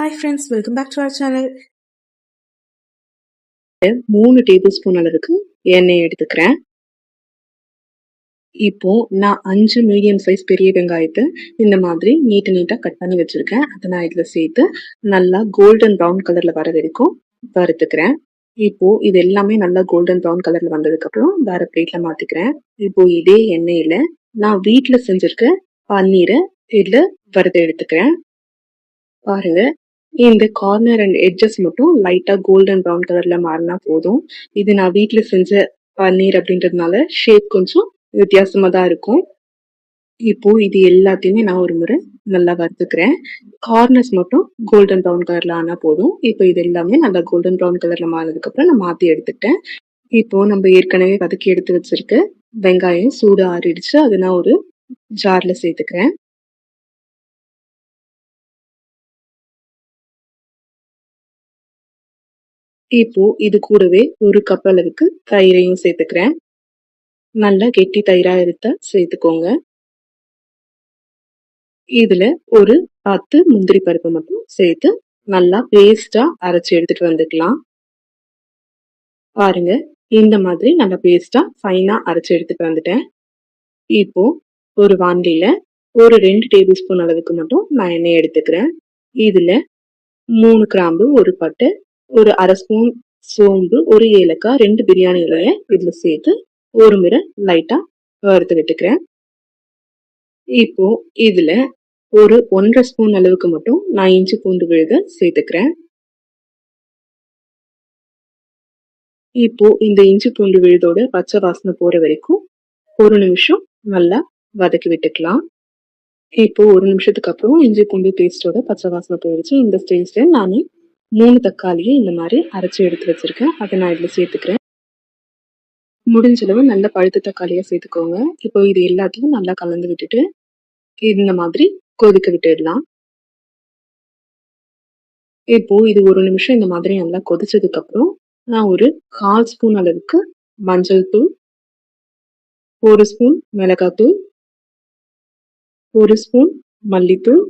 Hi friends welcome back to our channel மூணு table spoon அளவுக்கு எண்ணெய் எடுத்துக்கிறேன். இப்போ நான் அஞ்சு மீடியம் சைஸ் பெரிய வெங்காயத்தை இந்த மாதிரி நீட்டு நீட்டாக கட் பண்ணி வச்சிருக்கேன். அதை நான் இதில் சேர்த்து நல்லா கோல்டன் ப்ரௌன் கலரில் வர வரைக்கும் வறுத்துக்கிறேன். இப்போ இது எல்லாமே நல்லா கோல்டன் ப்ரௌன் கலர்ல வந்ததுக்கப்புறம் வேற பிளேட்ல மாத்திக்கிறேன். இப்போ இதே எண்ணெயில நான் வீட்டில் செஞ்சிருக்க பன்னீரை இதுல வறுத்து எடுத்துக்கிறேன். பாருங்க இந்த கார்னர் அண்ட் எட்ஜஸ் மட்டும் லைட்டா கோல்டன் ப்ரௌன் கலர்ல மாறினா போதும். இது நான் வீட்ல செஞ்ச பன்னீர் அப்படின்றதுனால ஷேப் கொஞ்சம் வித்தியாசமா தான் இருக்கும். இப்போ இது எல்லாத்தையுமே நான் ஒரு முறை நல்லா வறுத்துக்கிறேன். கார்னர்ஸ் மட்டும் கோல்டன் ப்ரௌன் கலர்ல ஆனா போதும். இப்போ இது எல்லாமே நல்லா கோல்டன் ப்ரௌன் கலர்ல மாறினதுக்கு அப்புறம் நான் மாத்தி எடுத்துட்டேன் இப்போ நம்ம ஏற்கனவே வதக்கி எடுத்து வச்சிருக்க வெங்காயம் சூடு ஆறிடுச்சு. அதை நான் ஒரு ஜார்ல சேர்த்துக்கிறேன். இப்போ இது கூடவே ஒரு கப் அளவுக்கு தயிரையும் சேர்த்துக்கிறேன். நல்லா கெட்டி தயிராக எடுத்தால் சேர்த்துக்கோங்க. இதில் ஒரு பத்து முந்திரி பருப்பு மட்டும் சேர்த்து நல்லா பேஸ்டாக அரைச்சி எடுத்துட்டு வந்துக்கலாம். பாருங்க இந்த மாதிரி நல்லா பேஸ்டாக ஃபைனாக அரைச்சி எடுத்துகிட்டு வந்துட்டேன். இப்போ ஒரு வாண்டியில் ஒரு ரெண்டு டேபிள் ஸ்பூன் அளவுக்கு மட்டும் நான் எண்ணெய் எடுத்துக்கிறேன். இதில் மூணு கிராம்பு ஒரு பட்டு ஒரு அரை ஸ்பூன் சோம்பு ஒரு ஏலக்காய் ரெண்டு பிரியாணி இலைய இதில் சேர்த்து ஒரு முறை லைட்டாக வறுத்து விட்டுக்கிறேன் இப்போ இதில் ஒரு ஒன்றரை ஸ்பூன் அளவுக்கு மட்டும் நான் இஞ்சி பூண்டு விழுத சேர்த்துக்கிறேன். இப்போ இந்த இஞ்சி பூண்டு விழுதோட பச்சை வாசனை போகிற வரைக்கும் ஒரு நிமிஷம் நல்லா வதக்கி விட்டுக்கலாம். இப்போ ஒரு நிமிஷத்துக்கு அப்புறம் இஞ்சி பூண்டு பேஸ்டோட பச்சை வாசனை போயிடுச்சு. இந்த ஸ்டேஜில் நான் மூணு தக்காளியை இந்த மாதிரி அரைச்சி எடுத்து வச்சிருக்கேன். அதை நான் இதில் சேர்த்துக்கிறேன். முடிஞ்சளவு நல்ல பழுத்த தக்காளியாக சேர்த்துக்கோங்க. இப்போ இது எல்லாத்தையும் நல்லா கலந்து விட்டுட்டு இந்த மாதிரி கொதிக்க விட்டுடலாம். இப்போ இது ஒரு நிமிஷம் இந்த மாதிரி நல்லா கொதிச்சதுக்கப்புறம் நான் ஒரு கால் ஸ்பூன் அளவுக்கு மஞ்சள் தூள் ஒரு ஸ்பூன் மிளகாத்தூள் ஒரு ஸ்பூன் மல்லித்தூள்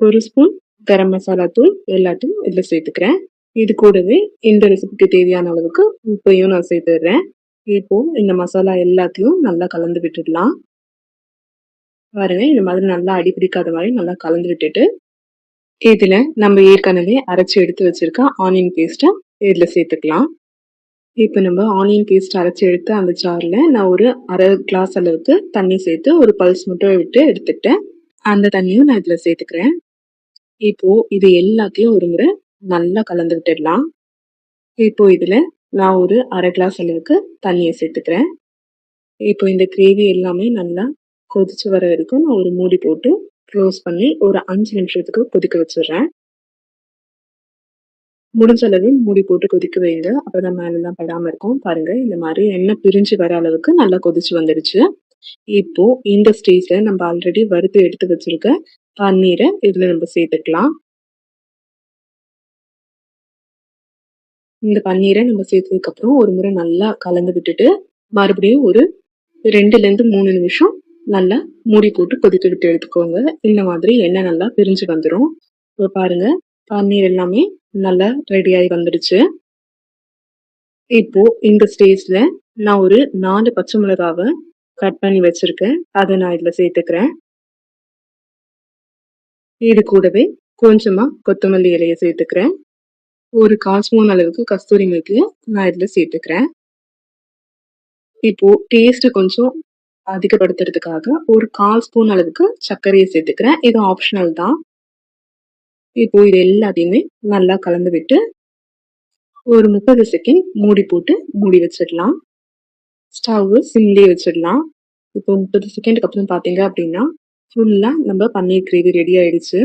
ஒரு ஸ்பூன் கரம் மசாலா தூள் எல்லாத்தையும் இதில் சேர்த்துக்கிறேன். இது கூடவே இந்த ரெசிபிக்கு தேவையான அளவுக்கு உப்பையும் நான் சேர்த்துடுறேன். இப்போ இந்த மசாலா எல்லாத்தையும் நல்லா கலந்து விட்டுடலாம். பாருங்க இந்த மாதிரி நல்லா அடிப்பிடிக்காத மாதிரி நல்லா கலந்து விட்டுட்டு இதில் நம்ம ஏற்கனவே அரைச்சி எடுத்து வச்சிருக்க ஆனியன் பேஸ்ட்டை இதில் சேர்த்துக்கலாம். இப்போ நம்ம ஆனியன் பேஸ்ட் அரைச்சி எடுத்து அந்த சாரில் நான் ஒரு அரை கிளாஸ் அளவுக்கு தண்ணி சேர்த்து ஒரு பல்ஸ் மட்டும் விட்டு எடுத்துக்கிட்டேன். அந்த தண்ணியும் நான் இதில் சேர்த்துக்கிறேன். இப்போ இது எல்லாத்தையும் ஒரு முறை நல்லா கலந்து விட்டுடலாம் இப்போ இதில் நான் ஒரு அரை கிளாஸ் அளவுக்கு தண்ணியை சேர்த்துக்கிறேன். இப்போ இந்த கிரேவி எல்லாமே நல்லா கொதிச்சு வர வரைக்கும் நான் ஒரு மூடி போட்டு க்ளோஸ் பண்ணி ஒரு அஞ்சு நிமிஷத்துக்கு கொதிக்க வச்சிடுறேன். முடிஞ்ச அளவு மூடி போட்டு கொதிக்க வைங்க. அப்புறம் மேலெல்லாம் படாமல் இருக்கும். பாருங்க இந்த மாதிரி எண்ணெய் பிரிஞ்சு வர அளவுக்கு நல்லா கொதிச்சு வந்துடுச்சு. இப்போ இந்த ஸ்டேஜில் நம்ம ஆல்ரெடி வறுத்து எடுத்து வச்சிருக்க பன்னீரை இதில் நம்ம சேர்த்துக்கலாம். இந்த பன்னீரை நம்ம சேர்த்ததுக்கப்புறம் ஒரு முறை நல்லா கலந்து விட்டுட்டு மறுபடியும் ஒரு ரெண்டுலேருந்து மூணு நிமிஷம் நல்லா மூடி போட்டு கொதிக்க விட்டு எடுத்துக்கோங்க. இந்த மாதிரி எண்ணெய் நல்லா பிரிஞ்சு வந்துடும் இப்போ பாருங்க பன்னீர் எல்லாமே நல்லா ரெடியாகி வந்துடுச்சு. இப்போ இந்த ஸ்டேஜில் நான் ஒரு நாலு பச்சை மிளகாவை கட் பண்ணி வச்சுருக்கேன். அதை நான் இதில் சேர்த்துக்கிறேன். இது கூடவே கொஞ்சமாக கொத்தமல்லி இலையை சேர்த்துக்கிறேன். ஒரு கால் ஸ்பூன் அளவுக்கு கஸ்தூரி மிளகு நான் இதில் சேர்த்துக்கிறேன். இப்போது டேஸ்ட்டு கொஞ்சம் அதிகப்படுத்துறதுக்காக ஒரு கால் ஸ்பூன் அளவுக்கு சர்க்கரையை சேர்த்துக்கிறேன். இது ஆப்ஷனல் தான். இப்போ இது எல்லாத்தையுமே நல்லா கலந்து விட்டு ஒரு முப்பது செகண்ட் மூடி போட்டு மூடி வச்சிடலாம். ஸ்டவ் சிம்லேயே வச்சிடலாம். இப்போ முப்பது செகண்டுக்கு அப்புறம் பார்த்தீங்க அப்படின்னா ஃபுல்லாக நம்ம பன்னீர் கிரேவி ரெடி ஆயிடுச்சு.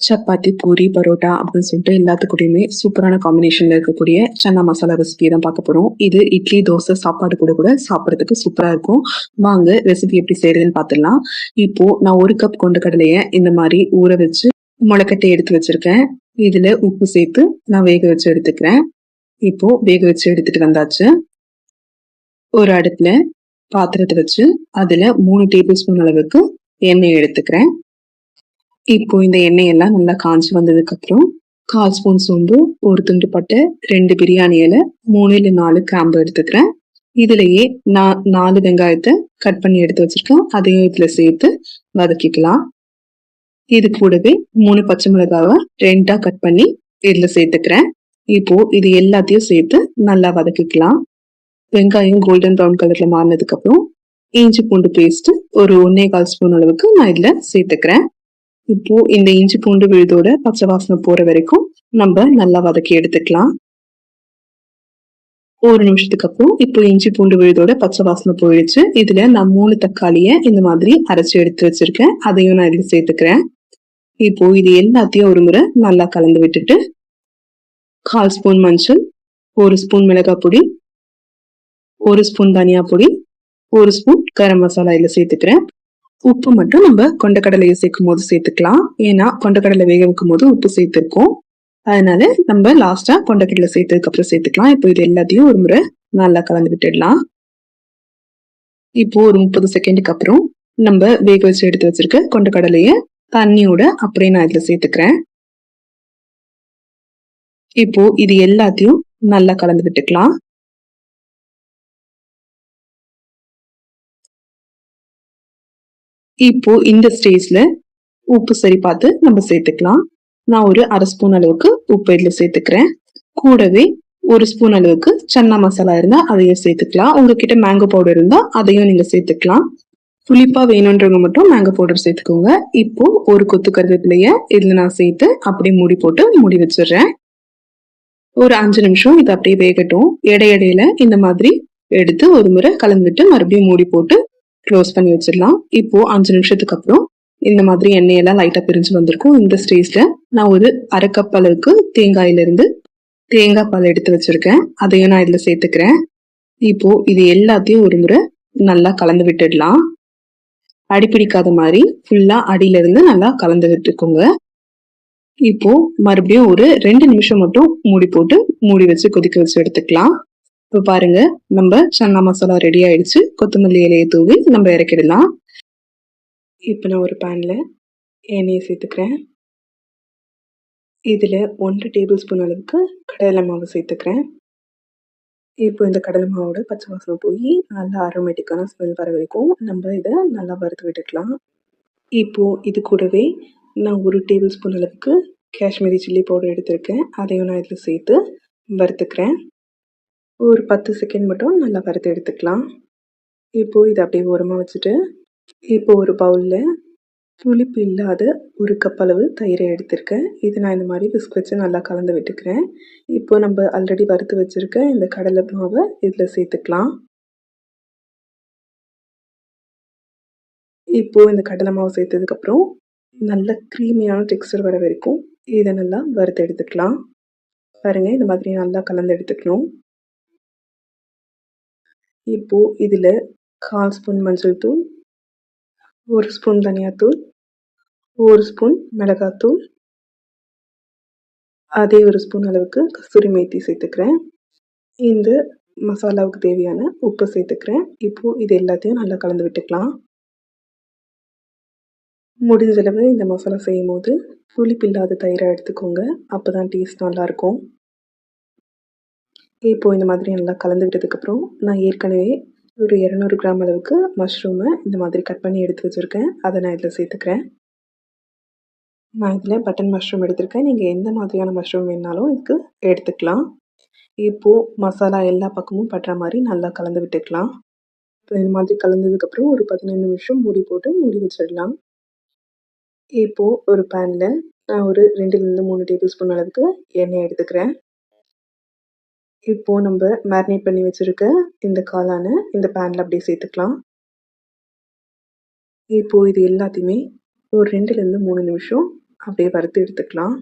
சப்பாத்தி பூரி பரோட்டா அப்படின்னு சொல்லிட்டு எல்லாத்துக்கூடயுமே சூப்பரான காம்பினேஷன்ல இருக்கக்கூடிய சன்னா மசாலா ரெசிபி தான் பார்க்க போறோம். இது இட்லி தோசை சாப்பாடு கூட கூட சாப்பிட்றதுக்கு சூப்பராக இருக்கும். வாங்க ரெசிபி எப்படி செய்யறதுன்னு பார்த்துடலாம். இப்போ நான் ஒரு கப் கொண்ட கடலையை இந்த மாதிரி ஊற வச்சு முளைக்கட்டை எடுத்து வச்சிருக்கேன். இதில் உப்பு சேர்த்து நான் வேக வச்சு எடுத்துக்கிறேன். இப்போ வேக வச்சு எடுத்துட்டு வந்தாச்சு. ஒரு அடுப்பில் பாத்திரத்தை வச்சு அதில் மூணு டேபிள் ஸ்பூன் அளவுக்கு எண்ணெய் எடுத்துக்கிறேன். இப்போ இந்த எண்ணெய் எல்லாம் நல்லா காஞ்சு வந்ததுக்கு அப்புறம் கால் ஸ்பூன் சோம்பு ஒரு துண்டு பட்டை ரெண்டு பிரியாணி இலை மூணு இல்லை நாலு கிராம்பு எடுத்துக்கிறேன். இதுலயே நான் நாலு வெங்காயத்தை கட் பண்ணி எடுத்து வச்சிருக்கேன். அதையும் இதுல சேர்த்து வதக்கிக்கலாம். இது கூடவே மூணு பச்சை மிளகாவை ரெண்டா கட் பண்ணி இதுல சேர்த்துக்கிறேன். இப்போ இது எல்லாத்தையும் சேர்த்து நல்லா வதக்கிக்கலாம். வெங்காயம் கோல்டன் ப்ரௌன் கலர்ல மாறினதுக்கு அப்புறம் இஞ்சி பூண்டு பேஸ்ட்டு ஒரு ஒன்னே கால் ஸ்பூன் அளவுக்கு நான் இதில் சேர்த்துக்கிறேன். இப்போ இந்த இஞ்சி பூண்டு விழுதோட பச்சை வாசனை போகிற வரைக்கும் நம்ம நல்லா வதக்கி எடுத்துக்கலாம். ஒரு நிமிஷத்துக்கு அப்புறம் இப்போ இஞ்சி பூண்டு விழுதோட பச்சை வாசனை போயிடுச்சு. இதில் நான் மூணு தக்காளியை இந்த மாதிரி அரைச்சி எடுத்து வச்சிருக்கேன். அதையும் நான் இதில் சேர்த்துக்கிறேன். இப்போ இது எல்லாத்தையும் ஒரு முறை நல்லா கலந்து விட்டுட்டு கால் ஸ்பூன் மஞ்சள் ஒரு ஸ்பூன் மிளகாய் பொடி ஒரு ஸ்பூன் தனியா பொடி ஒரு ஸ்பூன் கரம் மசாலா இதில் சேர்த்துக்கிறேன். உப்பு மட்டும் நம்ம கொண்டக்கடலையை சேர்க்கும் போது சேர்த்துக்கலாம். ஏன்னா கொண்டக்கடலை வேக வைக்கும் போது உப்பு சேர்த்துருக்கோம். அதனால நம்ம லாஸ்டா கொண்டக்கடலை சேர்த்ததுக்கு அப்புறம் சேர்த்துக்கலாம். இப்போ இது எல்லாத்தையும் ஒரு முறை நல்லா கலந்து விட்டுடலாம். இப்போ ஒரு முப்பது செகண்டுக்கு அப்புறம் நம்ம வேக வச்சு எடுத்து வச்சிருக்க கொண்டக்கடலையை தண்ணியோட அப்படியே நான் இதில் சேர்த்துக்கிறேன். இப்போ இது எல்லாத்தையும் நல்லா கலந்து விட்டுக்கலாம். இப்போ இந்த ஸ்டேஜ்ல உப்பு சரி பார்த்து நம்ம சேர்த்துக்கலாம். நான் ஒரு அரை ஸ்பூன் அளவுக்கு உப்பு இதில் சேர்த்துக்கிறேன். கூடவே ஒரு ஸ்பூன் அளவுக்கு சன்னா மசாலா இருந்தால் அதையும் சேர்த்துக்கலாம். உங்ககிட்ட மேங்கோ பவுடர் இருந்தால் அதையும் நீங்கள் சேர்த்துக்கலாம். புளிப்பாக வேணுன்றவங்க மட்டும் மேங்கோ பவுடர் சேர்த்துக்கோங்க. இப்போ ஒரு கொத்து கருவேப்பிலைய இதில் நான் சேர்த்து அப்படியே மூடி போட்டு மூடி வச்சிடுறேன். ஒரு அஞ்சு நிமிஷம் இது அப்படியே வேகட்டும். இடையிடையில இந்த மாதிரி எடுத்து ஒரு முறை கலந்துட்டு மறுபடியும் மூடி போட்டு க்ளோஸ் பண்ணி வச்சிடலாம். இப்போ அஞ்சு நிமிஷத்துக்கு அப்புறம் இந்த மாதிரி எண்ணெயெல்லாம் லைட்டா பிரிஞ்சு வந்திருக்கும். இந்த ஸ்டேஜ்ல நான் ஒரு அரை கப் அளவுக்கு தேங்காயில இருந்து தேங்காய் பால் எடுத்து வச்சிருக்கேன். அதையும் நான் இதுல சேர்த்துக்கிறேன். இப்போ இது எல்லாத்தையும் ஒரு முறை நல்லா கலந்து விட்டுடலாம். அடிப்பிடிக்காத மாதிரி ஃபுல்லா அடியில இருந்து நல்லா கலந்து விட்டுக்கோங்க. இப்போ மறுபடியும் ஒரு ரெண்டு நிமிஷம் மட்டும் மூடி போட்டு மூடி வச்சு கொதிக்க வச்சு எடுத்துக்கலாம். இப்போ பாருங்க நம்ம சன்னா மசாலா ரெடி ஆயிடுச்சு. கொத்தமல்லி இலையை தூவி நம்ம இறக்கிடலாம். இப்போ நான் ஒரு பேன்ல எண்ணெயை சேர்த்துக்கிறேன். இதில் ஒன்றரை டேபிள் ஸ்பூன் அளவுக்கு கடலை மாவு சேர்த்துக்கிறேன். இப்போ இந்த கடலை மாவோட பச்சை வாசனை போய் நல்லா அரோமேட்டிக்கான ஸ்மெல் வர வரைக்கும் நம்ம இதை நல்லா வறுத்து விட்டுக்கலாம். இப்போது இது கூடவே நான் ஒரு டேபிள் ஸ்பூன் அளவுக்கு காஷ்மீரி சில்லி பவுடர் எடுத்திருக்கேன். அதையும் நான் இதில் சேர்த்து வறுத்துக்கிறேன். ஒரு பத்து செகண்ட் மட்டும் நல்லா வறுத்து எடுத்துக்கலாம். இப்போது இதை அப்படியே ஓரமாக வச்சுட்டு இப்போ ஒரு பவுலில் புளிப்பு இல்லாத ஒரு கப் அளவு தயிரை எடுத்திருக்கேன். இது நான் இந்த மாதிரி பிஸ்க் வச்சு நல்லா கலந்து விட்டுக்கிறேன். இப்போ நம்ம ஆல்ரெடி வறுத்து வச்சுருக்க இந்த கடலை மாவை இதில் சேர்த்துக்கலாம். இப்போது இந்த கடலை மாவு சேர்த்ததுக்கப்புறம் நல்ல க்ரீமியான டெக்ஸ்டர் வர வரைக்கும் இதை நல்லா வறுத்து எடுத்துக்கலாம். பாருங்கள் இந்த மாதிரி நல்லா கலந்து எடுத்துக்கணும். இப்போ இதில் கால் ஸ்பூன் மஞ்சள் தூள் ஒரு ஸ்பூன் தனியாத்தூள் ஒரு ஸ்பூன் மிளகாத்தூள் அதே ஒரு ஸ்பூன் அளவுக்கு கஸ்தூரி மேத்தி சேர்த்துக்கிறேன். இந்த மசாலாவுக்கு தேவையான உப்பு சேர்த்துக்கிறேன். இப்போது இது எல்லாத்தையும் நல்லா கலந்து விட்டுக்கலாம். முடிஞ்சளவு இந்த மசாலா செய்யும் போது புளிப்பு இல்லாத தயிரை எடுத்துக்கோங்க. அப்போ தான் டேஸ்ட் நல்லாயிருக்கும் இப்போது இந்த மாதிரி நல்லா கலந்துக்கிட்டதுக்கப்புறம் நான் ஏற்கனவே ஒரு இரநூறு கிராம் அளவுக்கு மஷ்ரூமை இந்த மாதிரி கட் பண்ணி எடுத்து வச்சுருக்கேன். அதை நான் இதில் சேர்த்துக்கிறேன். நான் இதில் பட்டன் மஷ்ரூம் எடுத்திருக்கேன். நீங்கள் எந்த மாதிரியான மஷ்ரூம் வேணாலும் இதுக்கு எடுத்துக்கலாம். இப்போது மசாலா எல்லா பக்கமும் பட்டுற மாதிரி நல்லா கலந்து விட்டுக்கலாம். இப்போ இது மாதிரி கலந்ததுக்கப்புறம் ஒரு பதினஞ்சு நிமிஷம் மூடி போட்டு மூடி வச்சிடலாம். இப்போது ஒரு பேனில் நான் ஒரு ரெண்டுலேருந்து மூணு டேபிள் ஸ்பூன் அளவுக்கு எண்ணெய் எடுத்துக்கிறேன். இப்போ நம்ம மேரினேட் பண்ணி வச்சுருக்க இந்த காளானை இந்த பேனில் அப்படியே சேர்த்துக்கலாம். இப்போ இது எல்லாத்தையுமே ஒரு ரெண்டுலேருந்து மூணு நிமிஷம் அப்படியே வறுத்து எடுத்துக்கலாம்.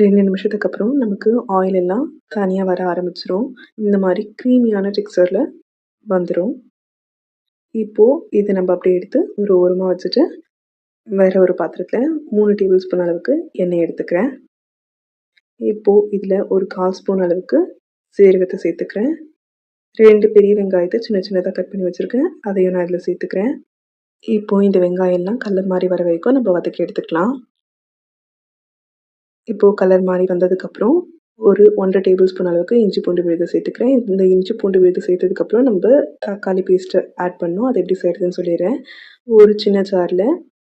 ரெண்டு நிமிஷத்துக்கு அப்புறம் நமக்கு ஆயில் எல்லாம் தனியாக வர ஆரம்பிச்சிரும். இந்த மாதிரி க்ரீமியான டெக்ஸ்டரில் வந்துடும் இப்போது இதை நம்ம அப்படியே எடுத்து ஒரு ஓரமாக வச்சுட்டு வேறு ஒரு பாத்திரத்தில் மூணு டேபிள் ஸ்பூன் அளவுக்கு எண்ணெய் எடுத்துக்கிறேன். இப்போது இதில் ஒரு கால் ஸ்பூன் அளவுக்கு சீரகத்தை சேர்த்துக்கிறேன். ரெண்டு பெரிய வெங்காயத்தை சின்ன சின்னதாக கட் பண்ணி வச்சுருக்கேன். அதையும் நான் இதில் சேர்த்துக்கிறேன். இப்போ இந்த வெங்காயம்லாம் கலர் மாதிரி வர வரைக்கும் நம்ம வதக்கி எடுத்துக்கலாம். இப்போ கலர் மாதிரி வந்ததுக்கப்புறம் ஒரு ஒன்றரை டேபிள் ஸ்பூன் அளவுக்கு இஞ்சி பூண்டு விழுது சேர்த்துக்கிறேன். இந்த இஞ்சி பூண்டு விழுது சேர்த்ததுக்கப்புறம் நம்ம தக்காளி பேஸ்ட்டை ஆட் பண்ணோம் அதை எப்படி செய்கிறதுன்னு சொல்லிடுறேன். ஒரு சின்ன ஜாரில்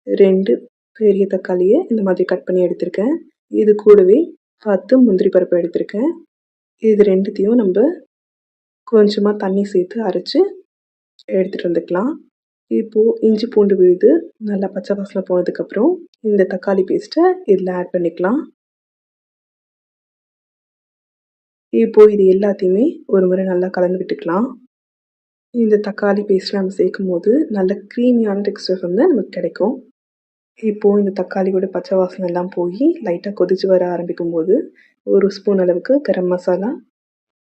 ரெண்டு பெரிய தக்காளியை இந்த மாதிரி கட் பண்ணி எடுத்திருக்கேன். இது கூடவே பத்து முந்திரி பருப்பு எடுத்திருக்கேன். இது ரெண்டுத்தையும் நம்ம கொஞ்சமாக தண்ணி சேர்த்து அரைச்சி எடுத்துகிட்டு வந்துக்கலாம். இப்போது இஞ்சி பூண்டு விழுது நல்லா பச்சை வாசனை போனதுக்கப்புறம் இந்த தக்காளி பேஸ்ட்டை இதில் ஆட் பண்ணிக்கலாம். இப்போது இது எல்லாத்தையுமே ஒரு முறை நல்லா கலந்து விட்டுக்கலாம். இந்த தக்காளி பேஸ்ட் நம்ம சேர்க்கும் போது நல்ல க்ரீமியான டெக்ஸ்டர் வந்து நமக்கு கிடைக்கும். இப்போது இந்த தக்காளியோட பச்சை வாசனை எல்லாம் போய் லைட்டாக கொதிச்சு வர ஆரம்பிக்கும் போது ஒரு ஸ்பூன் அளவுக்கு கரம் மசாலா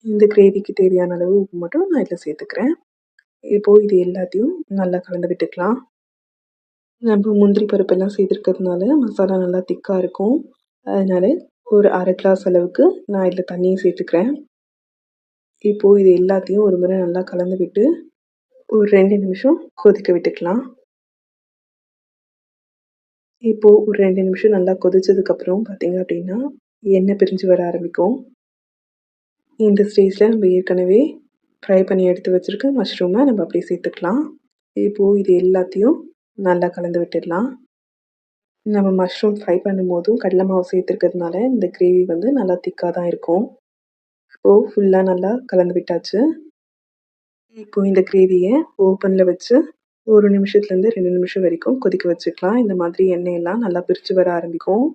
இந்த கிரேவிக்கு தேவையான அளவு உப்பு மட்டும் நான் இதில் சேர்த்துக்கிறேன். இப்போது இது எல்லாத்தையும் நல்லா கலந்து விட்டுக்கலாம். நம்ம முந்திரி பருப்பெல்லாம் சேர்த்துருக்கிறதுனால மசாலா நல்லா திக்காக இருக்கும். அதனால் ஒரு அரை கிளாஸ் அளவுக்கு நான் இதில் தண்ணியும் சேர்த்துக்கிறேன். இப்போது இது எல்லாத்தையும் ஒரு முறை நல்லா கலந்து விட்டு ஒரு ரெண்டு நிமிஷம் கொதிக்க விட்டுக்கலாம். இப்போது ஒரு ரெண்டு நிமிஷம் நல்லா கொதிச்சதுக்கப்புறம் பார்த்தீங்க அப்படின்னா எண்ணெய் பிரிஞ்சு வர ஆரம்பிக்கும். இந்த ஸ்டேஜில் நம்ம ஏற்கனவே ஃப்ரை பண்ணி எடுத்து வச்சுருக்க மஷ்ரூமை நம்ம அப்படியே சேர்த்துக்கலாம். இப்போது இது எல்லாத்தையும் நல்லா கலந்து விட்டுடலாம். நம்ம மஷ்ரூம் ஃப்ரை பண்ணும்போதும் கடலை மாவு சேர்த்துருக்கிறதுனால இந்த கிரேவி வந்து நல்லா திக்காக தான் இருக்கும். இப்போது ஃபுல்லாக நல்லா கலந்து விட்டாச்சு. இப்போது இந்த கிரேவியை ஓப்பனில் வச்சு ஒரு நிமிஷத்துலேருந்து ரெண்டு நிமிஷம் வரைக்கும் கொதிக்க வச்சுக்கலாம். இந்த மாதிரி எண்ணெயெல்லாம் நல்லா பிரித்து வர ஆரம்பிக்கும்.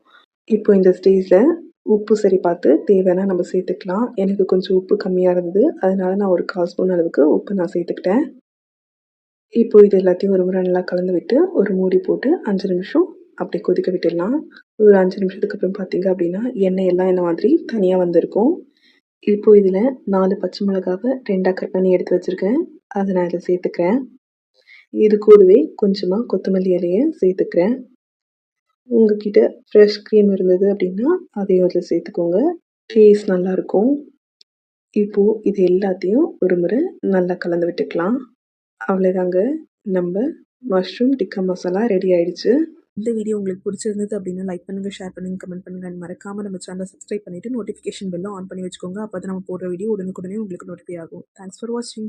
இப்போ இந்த ஸ்டேஜில் உப்பு சரி பார்த்து தேவைன்னா நம்ம சேர்த்துக்கலாம். எனக்கு கொஞ்சம் உப்பு கம்மியாக இருந்தது. அதனால நான் ஒரு கால் ஸ்பூன் அளவுக்கு உப்பு நான் சேர்த்துக்கிட்டேன். இப்போ இது எல்லாத்தையும் ஒரு முறை நல்லா கலந்து விட்டு ஒரு மூடி போட்டு அஞ்சு நிமிஷம் அப்படி கொதிக்க விட்டுடலாம். ஒரு அஞ்சு நிமிஷத்துக்கு அப்புறம் பார்த்தீங்க அப்படின்னா எண்ணெய் எல்லாம் இந்த மாதிரி தனியாக வந்திருக்கும். இப்போ இதில் நாலு பச்சை மிளகாவை ரெண்டாக கட் பண்ணி எடுத்து வச்சுருக்கேன். அதை நான் இதில் சேர்த்துக்கிறேன். இது கூடவே கொஞ்சமாக கொத்தமல்லி இலையை சேர்த்துக்கிறேன். உங்ககிட்ட ஃப்ரெஷ் க்ரீம் இருந்தது அப்படின்னா அதையும் அதில் சேர்த்துக்கோங்க. டேஸ்ட் நல்லாயிருக்கும் இப்போது இது எல்லாத்தையும் ஒரு முறை நல்லா கலந்து விட்டுக்கலாம். அவ்வளோதாங்க நம்ம மஷ்ரூம் டிக்கா மசாலா ரெடி ஆயிடுச்சு. இந்த வீடியோ உங்களுக்கு பிடிச்சிருந்தது அப்படின்னா லைக் பண்ணுங்கள் ஷேர் பண்ணுங்கள் கமெண்ட் பண்ணுங்கள் அண்ட் மறக்காமல் நம்ம சேனலை சப்ஸ்கிரைப் பண்ணிவிட்டு நோட்டிஃபிகேஷன் பெல்லும் ஆன் பண்ணி வச்சுக்கோங்க. அப்போ தான் நம்ம போடுற வீடியோ உடனுக்குடனே உங்களுக்கு நோட்டிஃபை ஆகும். தேங்க்ஸ் ஃபார் வாட்சிங்